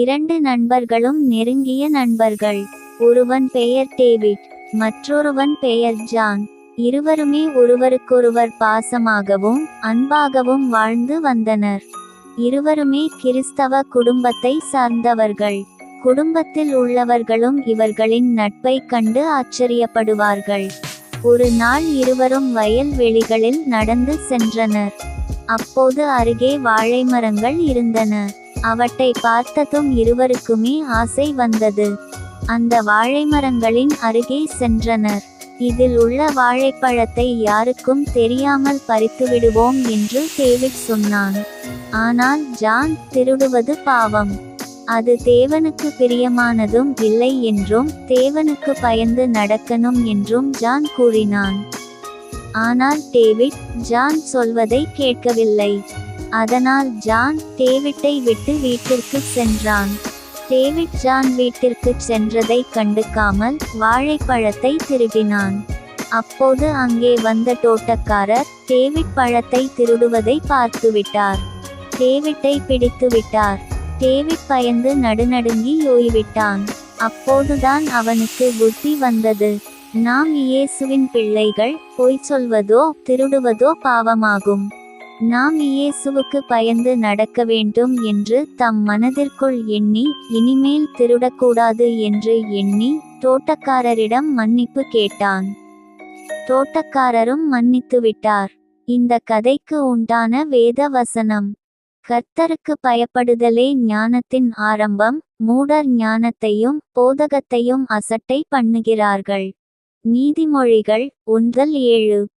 இரண்டு நண்பர்களும் நெருங்கிய நண்பர்கள். ஒருவன் பெயர் டேவிட் மற்றொருவன் பெயர் ஜான். இருவருமே ஒருவருக்கொருவர் பாசமாகவும் அன்பாகவும் வாழ்ந்து வந்தனர். இருவருமே கிறிஸ்தவ குடும்பத்தை சார்ந்தவர்கள். குடும்பத்தில் உள்ளவர்களும் இவர்களின் நட்பை கண்டு ஆச்சரியப்படுவார்கள். ஒரு நாள் இருவரும் வயல் வெளிகளில் நடந்து சென்றனர். அப்போது அருகே வாழை மரங்கள் இருந்தன. அவற்றை பார்த்ததும் இருவருக்குமே ஆசை வந்தது. அந்த வாழைமரங்களின் அருகே சென்றனர். இதில் உள்ள வாழைப்பழத்தை யாருக்கும் தெரியாமல் பறித்துவிடுவோம் என்று டேவிட் சொன்னான். ஆனால் ஜான் திருடுவது பாவம். அது தேவனுக்கு பிரியமானதும் இல்லை என்றும் தேவனுக்கு பயந்து நடக்கணும் என்றும் ஜான் கூறினான். ஆனால் டேவிட் ஜான் சொல்வதை கேட்கவில்லை. அதனால் ஜான் டேவிட்டை விட்டு வீட்டிற்கு சென்றான். டேவிட் ஜான் வீட்டிற்கு சென்றதை கண்டுக்காமல் வாழைப்பழத்தை திருடினான். அப்போது அங்கே வந்த தோட்டக்காரர் டேவிட் பழத்தை திருடுவதை பார்த்துவிட்டார். டேவிட்டை பிடித்துவிட்டார் டேவிட் பயந்து நடுநடுங்கி ஓய்விட்டான். அப்போதுதான் அவனுக்கு புத்தி வந்தது. நாம் இயேசுவின் பிள்ளைகள் பொய் சொல்வதோ திருடுவதோ பாவமாகும். நாம் இயேசுவுக்கு பயந்து நடக்க வேண்டும் என்று தம் மனதிற்குள் எண்ணி இனிமேல் திருடக்கூடாது என்று எண்ணி தோட்டக்காரரிடம் மன்னிப்பு கேட்டான். தோட்டக்காரரும் மன்னித்துவிட்டார் இந்த கதைக்கு உண்டான வேத வசனம். கர்த்தருக்கு பயப்படுதலே ஞானத்தின் ஆரம்பம் மூடர் ஞானத்தையும் போதகத்தையும் அசட்டை பண்ணுகிறார்கள். நீதிமொழிகள் ஒன்றல் ஏழு.